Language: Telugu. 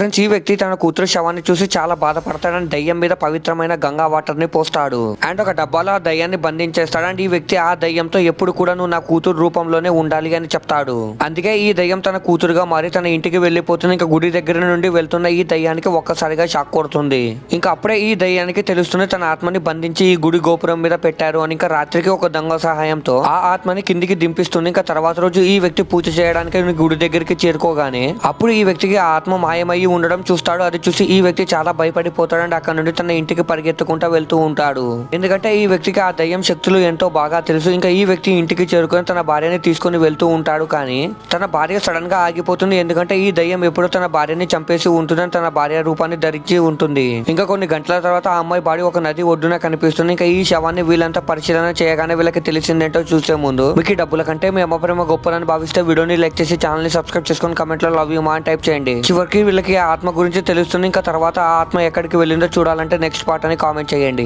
ఫ్రెండ్స్ ఈ వ్యక్తి తన కూతురు శవాన్ని చూసి చాలా బాధపడతాడని దయ్యం మీద పవిత్రమైన గంగా వాటర్ని పోస్తాడు. అండ్ ఒక డబ్బాలో ఆ దయ్యాన్ని బంధించేస్తాడు అండ్ ఈ వ్యక్తి ఆ దయ్యంతో ఎప్పుడు కూడా నువ్వు నా కూతురు రూపంలోనే ఉండాలి అని చెప్తాడు. అందుకే ఈ దయ్యం తన కూతురుగా మారి తన ఇంటికి వెళ్ళిపోతుంది ఇంకా గుడి దగ్గర నుండి వెళ్తున్న ఈ దయ్యానికి ఒక్కసారిగా షాక్ కొడుతుంది. ఇంకా అప్పుడే ఈ దయ్యానికి తెలుస్తుంది తన ఆత్మని బంధించి ఈ గుడి గోపురం మీద పెట్టారు అని ఇంకా రాత్రికి ఒక దొంగ సహాయంతో ఆ ఆత్మని కిందికి దింపిస్తుంది. ఇంకా తర్వాత రోజు ఈ వ్యక్తి పూజ చేయడానికి గుడి దగ్గరికి చేరుకోగానే అప్పుడు ఈ వ్యక్తికి ఆ ఆత్మ మాయమయ్యి ఉండడం చూస్తాడు. అది చూసి ఈ వ్యక్తి చాలా భయపడిపోతాడు అండ్ అక్కడ నుండి తన ఇంటికి పరిగెత్తుకుంటా వెళ్తూ ఉంటాడు. ఎందుకంటే ఈ వ్యక్తికి ఆ దయ్యం శక్తులు ఎంతో బాగా తెలుసు. ఇంకా ఈ వ్యక్తి ఇంటికి చేరుకొని తన భార్యని తీసుకొని వెళ్తూ ఉంటాడు కానీ తన భార్య సడన్గా ఆగిపోతుంది. ఎందుకంటే ఈ దయ్యం ఎప్పుడో తన భార్యని చంపేసి ఉంటుందని తన భార్య రూపాన్ని ధరించి ఉంటుంది. ఇంకా కొన్ని గంటల తర్వాత ఆ అమ్మాయి బాడీ ఒక నది ఒడ్డున కనిపిస్తుంది. ఇంకా ఈ శవాన్ని వీళ్ళంతా పరిశీలన చేయగానే వీళ్ళకి తెలిసిందేంటో చూసే ముందు మీకు డబ్బుల కంటే మీ అమ్మ ప్రేమ గొప్పదని భావిస్తే వీడియోని లైక్ చేసి ఛానల్ని సబ్స్క్రైబ్ చేసుకొని కమెంట్లో లవ్ యూ మా అని టైప్ చేయండి. చివరికి వీళ్ళకి ఆత్మ గురించి తెలుస్తుంది. ఇంకా తర్వాత ఆ ఆత్మ ఎక్కడికి వెళ్ళిందో చూడాలంటే నెక్స్ట్ పార్ట్ అని కామెంట్ చేయండి.